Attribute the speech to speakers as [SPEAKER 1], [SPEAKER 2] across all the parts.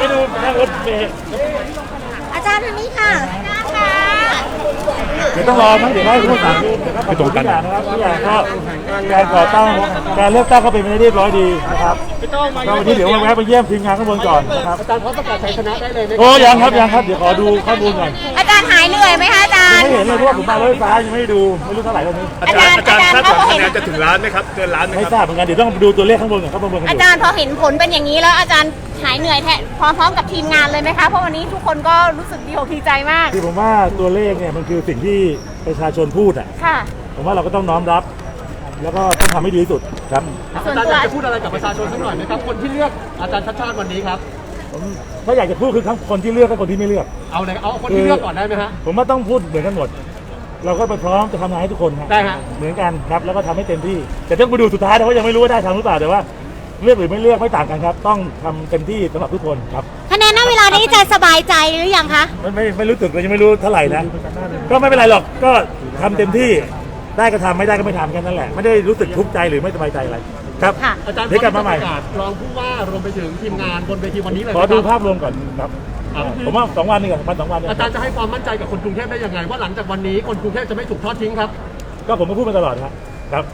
[SPEAKER 1] หาย
[SPEAKER 2] เออจะไม่ดูนั่งรถเมล์
[SPEAKER 1] อาจารย์ทางนี้ค่ะค่ะ
[SPEAKER 2] เดี๋ยวต้องรอมั้งเดี๋ยวให้ผู้สามไปตรงกันนะครับทุกอย่างก็การก่อตั้งการเลือกตั้งก็เป็นไปได้เรียบร้อยดีนะครับก็วันนี้เดี๋ยวแวะไปเยี่ยมทีมงานข้างบนก่อนนะครับ
[SPEAKER 3] อาจารย์พร้อมประกาศชัยชนะได้เลยไหม
[SPEAKER 2] โอ้ยังครับยังครับเดี๋ยวขอดูข้อมูลก่อน
[SPEAKER 1] อาจารย์หายเหนื่อยไหมคะอาจารย์
[SPEAKER 2] ไม่เห็นเลยเพราะว่าผมมารถไฟฟ้ายังไม่ได้ดูไม่รู้เท่าไหร่ตอนนี้
[SPEAKER 1] อาจารย์อาจารย์
[SPEAKER 4] คาด
[SPEAKER 1] ถ้า
[SPEAKER 4] หวั
[SPEAKER 1] พองเห็
[SPEAKER 4] คะ
[SPEAKER 1] น
[SPEAKER 4] แนนจะถึงล้านไหมครับเกินล้านไหม
[SPEAKER 2] ไม่
[SPEAKER 4] ครับ
[SPEAKER 2] ทราบเหมือนกันเดี๋ยวต้องดูตัวเลขข้างบนก่อนข้างบนกันอ
[SPEAKER 1] อา
[SPEAKER 2] ยู่
[SPEAKER 1] จารย์พอเห็นผลเป็นอย่างนี้แล้วอาจารย์หายเหนื่อยแทนพร้อมๆกับทีมงานเลยไหมคะ เพราะวันนี้ทุกคนก็รู้สึกดีอกดีใจมาก
[SPEAKER 2] คือผมว่าตัวเลขเนี่ยมันคือสิ่งที่ประชาชนพูดอะ
[SPEAKER 1] ค่ะ
[SPEAKER 2] ผมว่าเราก็ต้องน้อมรับ แล้วก็ต้องทำให้ดีที่สุดครับ
[SPEAKER 1] ส่วน
[SPEAKER 3] อาจารย์
[SPEAKER 1] ตัว
[SPEAKER 3] อยากจะพูดอะไรกับประชาชนสักหน่อยไหมครับ คนที่เลือกอาจารย์ชัดชาติวันนี้ครับ
[SPEAKER 2] ผมถ้าอยากจะพูดคือทั้งคนที่เลือกกับคนที่ไม่เลือก
[SPEAKER 3] เอาเลยเอาคนที่เลือกก่อนได้ไหมฮะ
[SPEAKER 2] ผมว่าต้องพูดเหมือนกันหมด เราก็ไปพร้อมจะทำงานให้ทุกคนฮะ
[SPEAKER 3] ได้ฮะ
[SPEAKER 2] เหมือนกันครับแล้วก็ทำให้เต็มที่ แต่ต้องไปดูสุดท้ายนะว่ายังไม่รู้ว่าได้ทำหรือเปล่าแต่ว่าเลือกหรือไม่เลือกไม่ต่างกันครับ ต้องทำเต็มที่สำหรับทุกคนครับ
[SPEAKER 1] คะแนนณเวลานี้จะสบายใจหรือยังคะ
[SPEAKER 2] ไม่ไม่ไม่รู้สึกเลยยังไม่รู้เท่าไหร่นะก็ไม่เป็นไรหรอกก็ทำเต็มที่ได้ก็ทำไม่ได้ก็ไม่ทำแค่นั้นแหละ ไม่ได้รู้สึกทุกข์ใจหรือไม่สบายใจอะไร ครับ
[SPEAKER 1] ค่ะ
[SPEAKER 3] อาจารย์พ
[SPEAKER 2] เดี๋ยวกลับมาใหม่
[SPEAKER 3] ประกาศรองผู้ว่ารวมไปถึงทีมงานบนเวทีวันนี้เลย
[SPEAKER 2] ขอ
[SPEAKER 3] ไหม
[SPEAKER 2] ดู
[SPEAKER 3] ครับ
[SPEAKER 2] ภาพรวมก่อนครับ
[SPEAKER 3] ครับ
[SPEAKER 2] ผมว่าสองวันนี่ก่อนวันสองวันเนี่ย
[SPEAKER 3] อาจารย์จะให้ความมั่นใจกับคนกรุงเทพได้ยังไง ว่าหลังจากวันนี้คนกรุงเทพจะไม่ถูกทอดทิ้งครับ
[SPEAKER 2] ก็ผมก็พูดมาตลอดครับครับ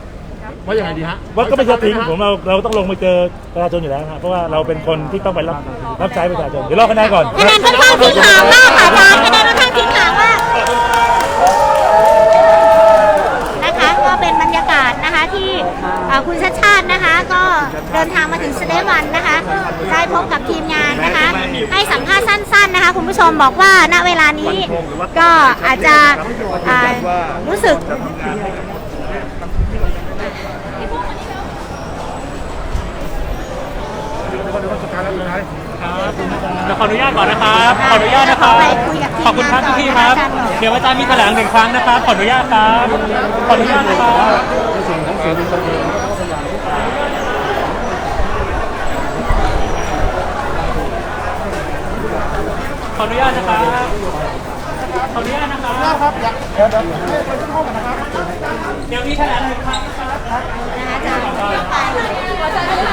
[SPEAKER 3] ว่าอย่างไรดีฮะ
[SPEAKER 2] ว่าก็ไม่ใช่ทิ้ง
[SPEAKER 3] เอา
[SPEAKER 2] ผ
[SPEAKER 3] สั
[SPEAKER 2] ม
[SPEAKER 3] กครั้
[SPEAKER 2] เราเราต้องลงไปเจอประชาชนอยู่แล้วครับเพราะว่าเราเป็นคนที่ต้องไปรับรับใช้ประชาชนเดี๋ยวรอคะแนนก่อน
[SPEAKER 1] คะแนนค่อนข้างทิ้งห่างมากค่ะอาจารย์คะแนนค่อนข้างทิ้งห่างมาก รรยากาศนะคะที่คุณชาติชาตินะคะ ก็เดินทางมาถึงสเตวันนะคะได้พบกับทีมงานนะคะ ให้สัมภาษณ์สั้น ๆนะคะ คุณผู้ชมบอกว่าณเวลานี้ก็อาจจะอ่ารู้สึก
[SPEAKER 5] เดี๋ยวขออนุญาตก่อนนะครับ ขออนุญาตนะครับ
[SPEAKER 1] ไปคุยกับทีม
[SPEAKER 5] ขอบคุณครับ
[SPEAKER 1] งานก่อน
[SPEAKER 5] พี่ๆครับ
[SPEAKER 1] อาจารย์บอก
[SPEAKER 5] เดี๋ยวอาจารย์มีแถลงหนึ่งครั้งนะครับ ขออนุญาตครับ ขออนุญาตนะครับขออนุญาตนะครับ ขออนุญาตนะครับเดี๋ยวมีแถลงหนึ่งครั้งนะครับ
[SPEAKER 1] อาจารย์คะ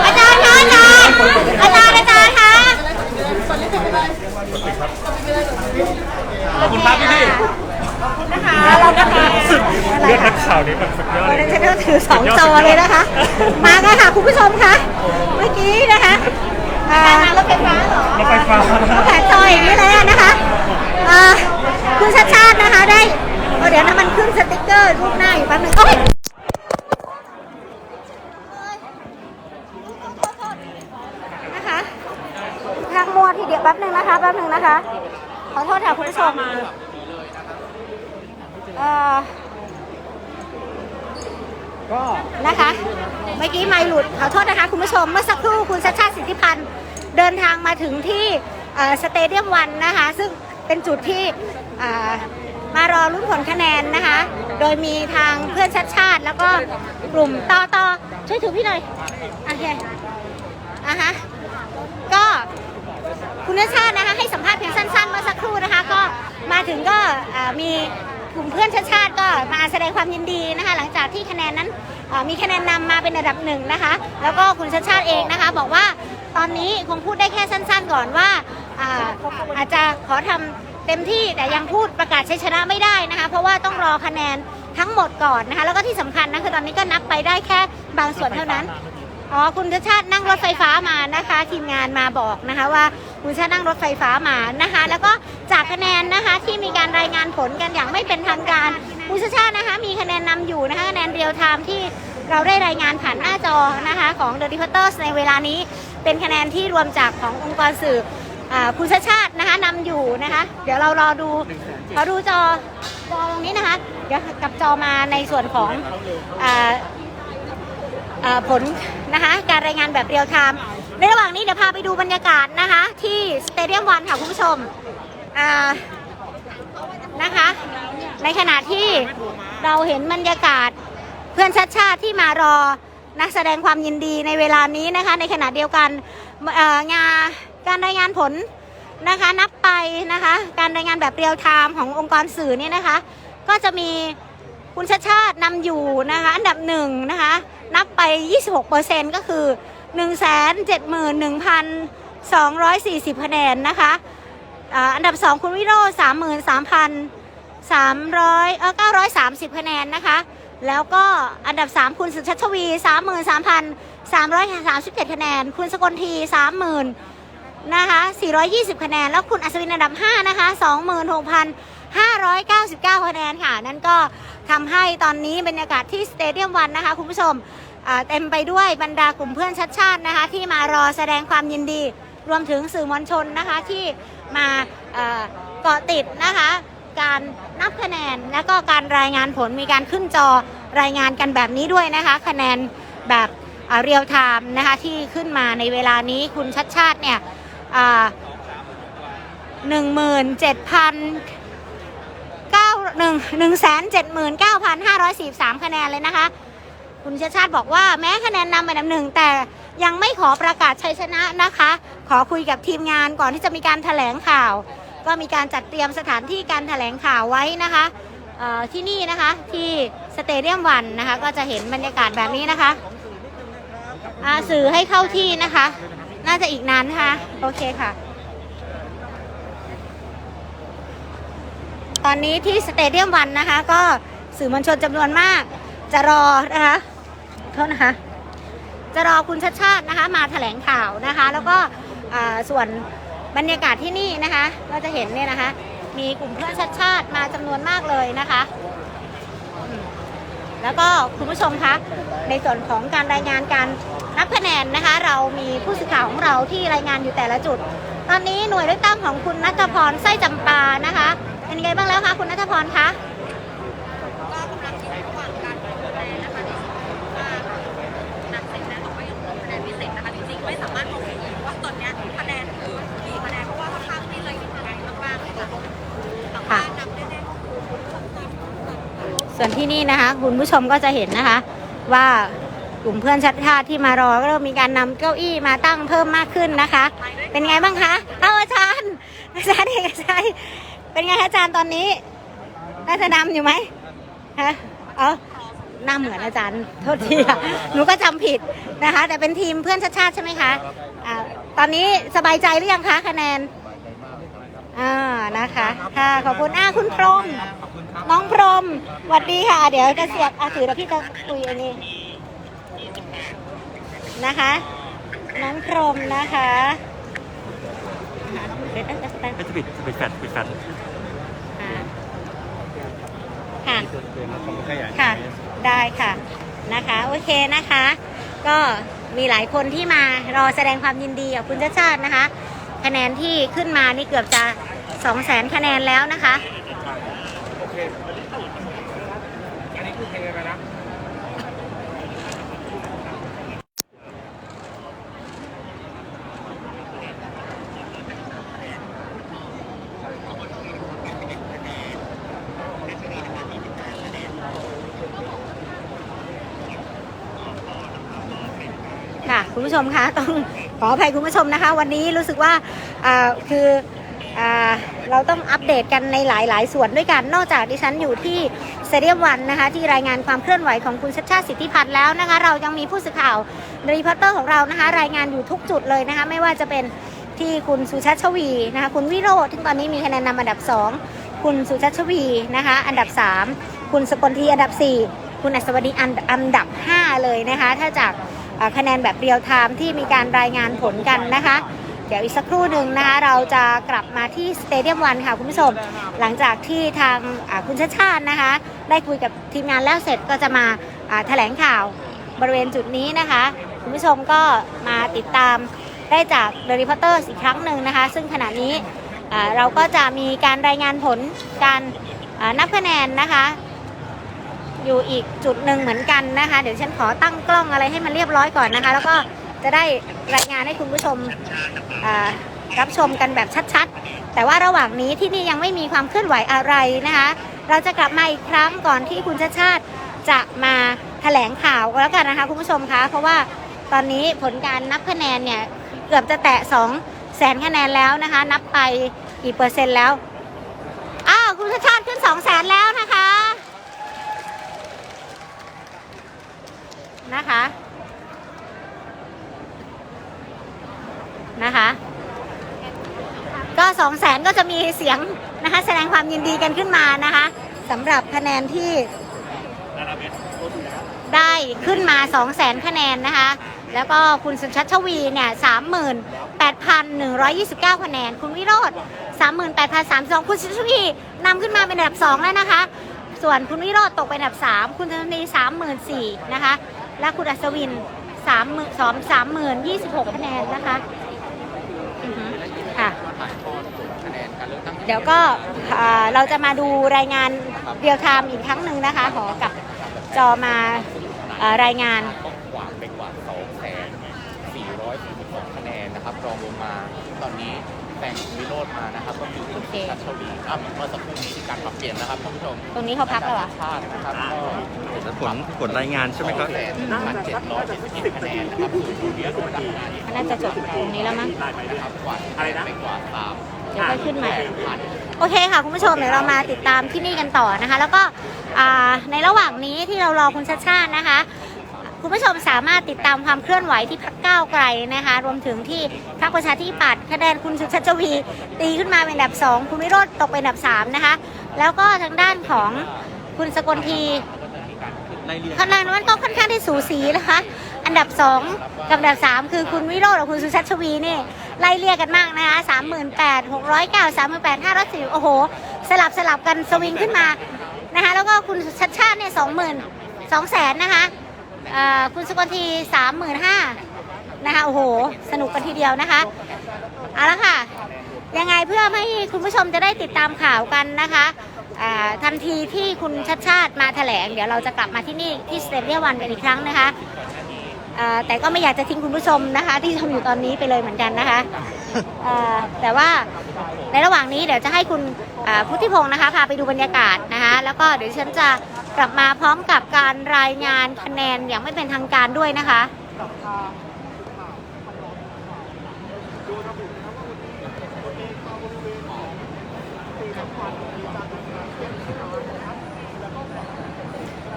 [SPEAKER 1] อาจารย์อาจารย์อาจารย์คะ
[SPEAKER 5] ขอบคุณครับพี่พี่
[SPEAKER 1] นะคะเรานะคะ
[SPEAKER 5] เรื่องนักข่าวนี้มันสุดยอด
[SPEAKER 1] วัน
[SPEAKER 5] เลย
[SPEAKER 1] นี้จะต้องถือสองจอเลยนะคะ มากันค่ะคุณผู้ชมคะเมื่อกี้นะคะอ่ารถไฟฟ้าเหรอ
[SPEAKER 5] รถไฟฟ้า
[SPEAKER 1] แผงจออย่างนี้เลยอะนะคะอ่าคุณชาติชาตินะคะได้เออเดี๋ยวนะมันขึ้นสติ๊กเกอร์รูปหน้าอยู่แป๊บนึงโอ้ยนะคะ ทีเดียวแป๊บนึงนะคะแป๊บนึงนะคะ ขอโทษค่ะคุณผู้ชมเอ่อนะคะ เมื่อกี้ไม่หลุดขอโทษนะคะคุณผู้ชมเมื่อสักครู่คุณชาติชาติสิทธิพันธ์เดินทางมาถึงที่สเตเดียมวันนะคะ ซึ่งเป็นจุดที่มารอรุ่นผลคะแนนนะคะ โดยมีทางเพื่อนชาติชาติ แล้วก็กลุ่มต่อต่อช่วยถือพี่หน่อย โอเคอะฮะ ก็ คุณชาตินะคะให้สัมภาษณ์เพียงสั้นๆเมื่อสักครู่นะคะ ก็มาถึงก็มีกลุ่มเพื่อนชาติชาติก็มาแสดงความยินดีนะคะ หลังจากที่คะแนนนั้นมีคะแนนนำมาเป็นอันดับหนึ่งนะคะ แล้วก็คุณชาติชาติเองนะคะ บอกว่าตอนนี้คงพูดได้แค่สั้น ๆก่อนว่าอาอาจจะขอทำเต็มที่แต่ยังพูดประกาศชัยชนะไม่ได้นะคะ เพราะว่าต้องรอคะแนนทั้งหมดก่อนนะคะ แล้วก็ที่สำคัญนะคือตอนนี้ก็นับไปได้แค่บางส่วนเท่านั้น อ๋อคุณชาติชาตินั่งรถไฟฟ้ามานะคะ ทีมงานมาบอกนะคะว่าคุณชาตินั่งรถไฟฟ้ามานะคะ แล้วก็จากคะแนนนะคะที่มีการรายงานผลกันอย่างไม่เป็นทางการคุณชาติชาตินะคะ มีคะแนนนำอยู่นะคะคะแนนเรียลไทม์ที่เราได้รายงานผ่านหน้าจอนะคะของ The Reporters ในเวลานี้เป็นคะแนนที่รวมจากขององค์กรสื่ออคุณชาติชาตินะคะนำอยู่นะคะ เดี๋ยวเรารอดูขอดูจอจอตรงนี้นะคะ เดี๋ยวกับจอมาในส่วนของอ ผลนะคะการรายงานแบบเรียลไทม์ในระหว่างนี้เดี๋ยวพาไปดูบรรยากาศนะคะ ที่สเตเดียมวันค่ะคุณผู้ชมนะคะ ในขณะที่เราเห็นบรรยากาศเพื่อนชัดชาติที่มารอนะแสดงความยินดีในเวลานี้นะคะ ในขณะเดียวกันงานการรายงานผลนะคะนับไปนะคะ การรายงานแบบเรียลไทม์ขององค์กรสื่อเนี่ยนะคะ ก็จะมีคุณชาติชาตินำอยู่นะคะ อันดับหนึ่งนะคะ นับไป 26%ก็คือ 171,240คะแนนนะคะอันดับ 2 คุณวิโรจน์33,300เออ930คะแนนนะคะ แล้วก็อันดับ 3 คุณสุชัชวี 33,337 คะแนน คุณสกลที 30,000นะคะ420 คะแนน แล้วคุณอัศวินอันดับ 5 นะคะ 26,000 599คะแนนค่ะ นั่นก็ทำให้ตอนนี้บรรยากาศที่สเตเดียมวันนะคะ คุณผู้ชมเต็มไปด้วยบรรดากลุ่มเพื่อนชัดชาตินะคะ ที่มารอแสดงความยินดี รวมถึงสื่อมวลชนนะคะที่มาเกาะติดนะคะ การนับคะแนนและก็การรายงานผลมีการขึ้นจอรายงานกันแบบนี้ด้วยนะคะ คะแนนแบบเรียลไทม์นะคะที่ขึ้นมาในเวลานี้คุณชัดชาติเนี่ยหนึ่งหมื่นเจ็ดพัน หนึ่งหนึ่งแสนเจ็ดหมื่นเก้าพันห้าร้อยสี่สามคะแนนเลยนะคะ คุณชาชาติบอกว่าแม้คะแนนนำเป็นอับหนึ่งแต่ยังไม่ขอประกาศชัยชนะนะคะ ขอคุยกับทีมงานก่อนที่จะมีการถแถลงข่าว ก็มีการจัดเตรียมสถานที่การถแถลงข่าวไว้นะคะที่นี่นะคะที่สเตเดียมวันนะคะ ก็จะเห็นบรรยากาศแบบนี้นะคะสื่อให้เข้าที่นะคะ น่าจะอีกนานนะคะ โอเคค่ะ ตอนนี้ที่สเตเดียมวันนะคะ ก็สื่อมวลชนจำนวนมาก จะรอนะคะโทษนะคะ จะรอคุณชาติชาตินะคะมาแถลงข่าวนะคะ แล้วก็ส่วนบรรยากาศที่นี่นะคะก็จะเห็นเนี่ยนะคะ มีกลุ่มเพื่อนชาติชาติมาจำนวนมากเลยนะคะ แล้วก็คุณผู้ชมคะในส่วนของการรายงานการนับคะแนนนะคะ เรามีผู้สื่อข่าวของเราที่รายงานอยู่แต่ละจุด ตอนนี้หน่วยเลือกตั้งของคุณนัทพรไส้จำปานะคะ ไงบ้างแล้วคะคุณนัทพรคะ
[SPEAKER 4] นับเสร็จแล้วแต่ว่ายังลงคะแนนไม่เสร็จนะคะจริงๆไม่สามารถมองเห็นว่าตอนเนี้ยคะแนนคือกี่คะแนนเพราะว่าค่อนข้างที่เลยอยู่ไกลมากๆเลยค่ะแต่ว่านับแน่ๆก็คือ
[SPEAKER 1] ส่วนที่นี่นะคะ คุณผู้ชมก็จะเห็นนะคะ ว่ากลุ่มเพื่อนชัดชาติที่มารอก็เริ่มมีการนำเก้าอี้มาตั้งเพิ่มมากขึ้นนะคะ เป็นไงบ้างคะ เอาอาจารย์อาจารย์เอกชัย เป็นไงคะอาจารย์ตอนนี้น่าจะนำอยู่ไหมฮะเออหน้าเหมือนอาจารย์โทษทีค่ะหนูก็จำผิดนะคะ แต่เป็นทีมเพื่อนชัดชาติใช่ไหมคะอ่าตอนนี้สบายใจหรือยังคะคะแนนอ่านะคะค่ะขอบคุณอ่าคุณพรหมน้องพรหมสวัสดีค่ะ เดี๋ยวจะเสียบอะถือแล้วพี่จะคุยอันนี้นะคะ น้องพรหมนะคะ เดี๋ยวจะป
[SPEAKER 5] ไม่จะปิดปิดแฟลชปิดแฟลช
[SPEAKER 1] อ่าค่ะค่ะ ได้ค่ะ นะคะ โอเคนะคะ ก็มีหลายคนที่มารอแสดงความยินดีกับคุณชาติชาตินะคะ คะแนนที่ขึ้นมานี่เกือบจะ2 0 0 0 0 0คะแนนแล้วนะคะค่ะ คุณผู้ชมคะต้องขออภัยคุณผู้ชมนะคะ วันนี้รู้สึกว่าคืออเราต้องอัปเดตกันในหลาย ๆ ส่วนด้วยกัน นอกจากดิฉันอยู่ที่เตเดียมวันนะคะ ที่รายงานความเคลื่อนไหวของคุณชัดชาติสิทธิพันธ์แล้วนะคะ เรายังมีผู้สื่อข่าวรีพอร์เตอร์ของเรานะคะ รายงานอยู่ทุกจุดเลยนะคะ ไม่ว่าจะเป็นที่คุณสุชัชวีนะคะ คุณวิโรธที่ตอนนี้มีคะแนนนำอันดับ 2 คุณสุชัชวีนะคะ อันดับ 3 คุณสกลทีอันดับ 4 คุณอัศวดีอันอันดับ 5 เลยนะคะ ถ้าจาก คะแนนแบบเรียลไทม์ที่มีการรายงานผลกันนะคะ เดี๋ยวอีกสักครู่หนึ่งนะคะเราจะกลับมาที่สเตเดียมวันค่ะคุณผู้ชม หลังจากที่ทางคุณชาชาตินะคะ ได้คุยกับทีมงานแล้วเสร็จก็จะมาแถลงข่าวบริเวณจุดนี้นะคะ คุณผู้ชมก็มาติดตามได้จากเดลิ p อ r เตอร์อีกครั้งหนึ่งนะคะ ซึ่งขณะนี้เราก็จะมีการรายงานผลการนับคะแนนนะคะ อยู่อีกจุดหนึ่งเหมือนกันนะคะ เดี๋ยวฉันขอตั้งกล้องอะไรให้มันเรียบร้อยก่อนนะคะ แล้วก็จะได้รายงานให้คุณผู้ชมรับชมกันแบบชัดๆ แต่ว่าระหว่างนี้ที่นี่ยังไม่มีความเคลื่อนไหวอะไรนะคะ เราจะกลับมาอีกครั้งก่อนที่คุณชาชาติจะมาแถลงข่าวแล้วกันนะคะคุณผู้ชมคะ เพราะว่าตอนนี้ผลการนับคะแนนเนี่ยเกือบจะแตะ2แสนคะแนนแล้วนะคะ นับไปกี่เปอร์เซ็นต์แล้ว อ้าวคุณชาชาติขึ้น2แสนแล้วนะ นะคะ นะคะ ก็สองแสนก็จะมีเสียงนะคะ แสดงความยินดีกันขึ้นมานะคะสำหรับคะแนนที่ได้ขึ้นมาสองแสนคะแนนนะคะ แล้วก็คุณสุชัชวีเนี่ยสามหมื่นแปดพันหนึ่งร้อยยี่สิบเก้าคะแนน คุณวิโรธสามหมื่นแปดคุณสุชัชวีนำขึ้นมาเป็นอันดับสองแล้วนะคะ ส่วนคุณวิโรธตกไปอันดับสามคุณธนีสามหมื่นสี่นะคะ และคุณอัศวิน3 30,000 26คะแนนนะคะอือหือค่ะเดี๋ยวก็อ่าเราจะมาดูรายงานเรียลไทม์อีกครั้งหนึ่งนะคะ ขอกลับจอมาอ่ารายงาน
[SPEAKER 6] กวาดไปกว่า2แสน442คะแนนนะครับรองลงมาตอนนี้ แต่งวิโรธมานะครับก็คือคุณ
[SPEAKER 1] โอเค
[SPEAKER 6] ชัชวีอะเมื่อสักครู่นี้ที่การปรับเปลี่ยนนะครับท่านผู้ชม
[SPEAKER 1] ตรงนี้เขาพักแล้วเหรอ
[SPEAKER 6] ชาตินะครับก็
[SPEAKER 5] ผลผลรายงานใช่ไหมครับ
[SPEAKER 6] แสนพันเจ็ดร้อยเจ็ดสิบเอ็ดคะแนนนะครับส่วนคุณวิโรธดังมา
[SPEAKER 1] น่าจะจบตรงนี้แล้วมั้ง
[SPEAKER 6] นะครับกวาดไปกว่าสาม
[SPEAKER 1] เดี๋ยวค่อยขึ้นใหม่
[SPEAKER 6] พัน
[SPEAKER 1] โอเคค่ะคุณผู้ชมเดี๋ยวเรามาติดตามที่นี่กันต่อนะคะ แล้วก็อ่าในระหว่างนี้ที่เรารอคุณชัดชาตินะคะ คุณผู้ชมสามารถติดตามความเคลื่อนไหวที่พักก้าวไกลนะคะ รวมถึงที่พรรคประชาธิปัตย์คะแนนคุณสุชัชวี ตีขึ้นมาเป็นอันดับ 2 คุณวิโรจน์ตกเป็นอันดับ 3 นะคะ แล้วก็ทางด้านของคุณสกลทีคะแนนมันก็ค่อนข้างที่สูสีนะคะ อันดับ 2 กับอันดับ 3 คือคุณวิโรจน์กับคุณสุชัชวีนี่ไล่เรียกกันมากนะคะสามหมื่นแปดหกร้อยเก้าสามหมื่นแปดห้าร้อยสิบโอ้โห สลับสลับกันสวิงขึ้นมานะคะ แล้วก็คุณชัดชาติเนี่ยสองหมื่นสองแสนนะคะ คุณสุกลทีสามหมื่นห้านะคะ โอ้โห สนุกกันทีเดียวนะคะ เอาละค่ะ ยังไงเพื่อให้คุณผู้ชมจะได้ติดตามข่าวกันนะคะทันทีที่คุณชัดชาติมาแถลง เดี๋ยวเราจะกลับมาที่นี่ที่สเตเดียวันกันอีกครั้งนะคะแต่ก็ไม่อยากจะทิ้งคุณผู้ชมนะคะ ที่ชมอยู่ตอนนี้ไปเลยเหมือนกันนะคะแต่ว่าในระหว่างนี้เดี๋ยวจะให้คุณพุทธิพงศ์นะคะพาไปดูบรรยากาศนะคะ แล้วก็เดี๋ยวฉันจะ กลับมาพร้อมกับการรายงานคะแนนอย่างไม่เป็นทางการด้วยนะคะ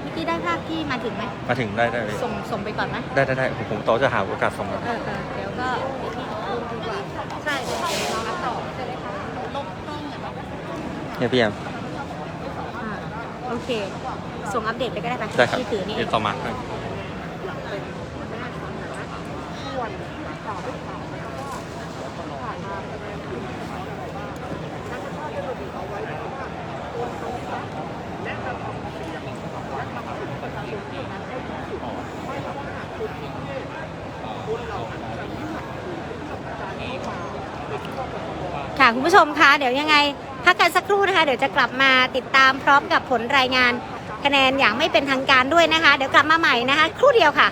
[SPEAKER 1] เมื่อกี้ได้ภาพที่มาถึงไหม
[SPEAKER 5] มาถึงได้ได้เลย
[SPEAKER 1] ส่งส่งไปก่อนไหม
[SPEAKER 5] ได้ได้ได้ผมผมโตจะหาโอกาสส่งครับ
[SPEAKER 1] เออเออเดี๋ยวก็ดีกว่า ใช่เดี๋ยวเรารับต่อใช่ไหมคะลบกล้องเหรอ
[SPEAKER 5] เนี่ยพี่แอม
[SPEAKER 1] อ่าโอ เค ส่งอัปเดตไปก็ได้ปะ
[SPEAKER 5] ได้ครับ
[SPEAKER 1] ที่ถือนี่
[SPEAKER 5] เดี๋ยวต่อมาครับ
[SPEAKER 1] ค่ะคุณผู้ชมคะเดี๋ยวยังไง พักกันสักครู่นะคะ เดี๋ยวจะกลับมาติดตามพร้อมกับผลรายงานคะแนนอย่างไม่เป็นทางการด้วยนะคะ เดี๋ยวกลับมาใหม่นะคะ ครู่เดียวค่ะ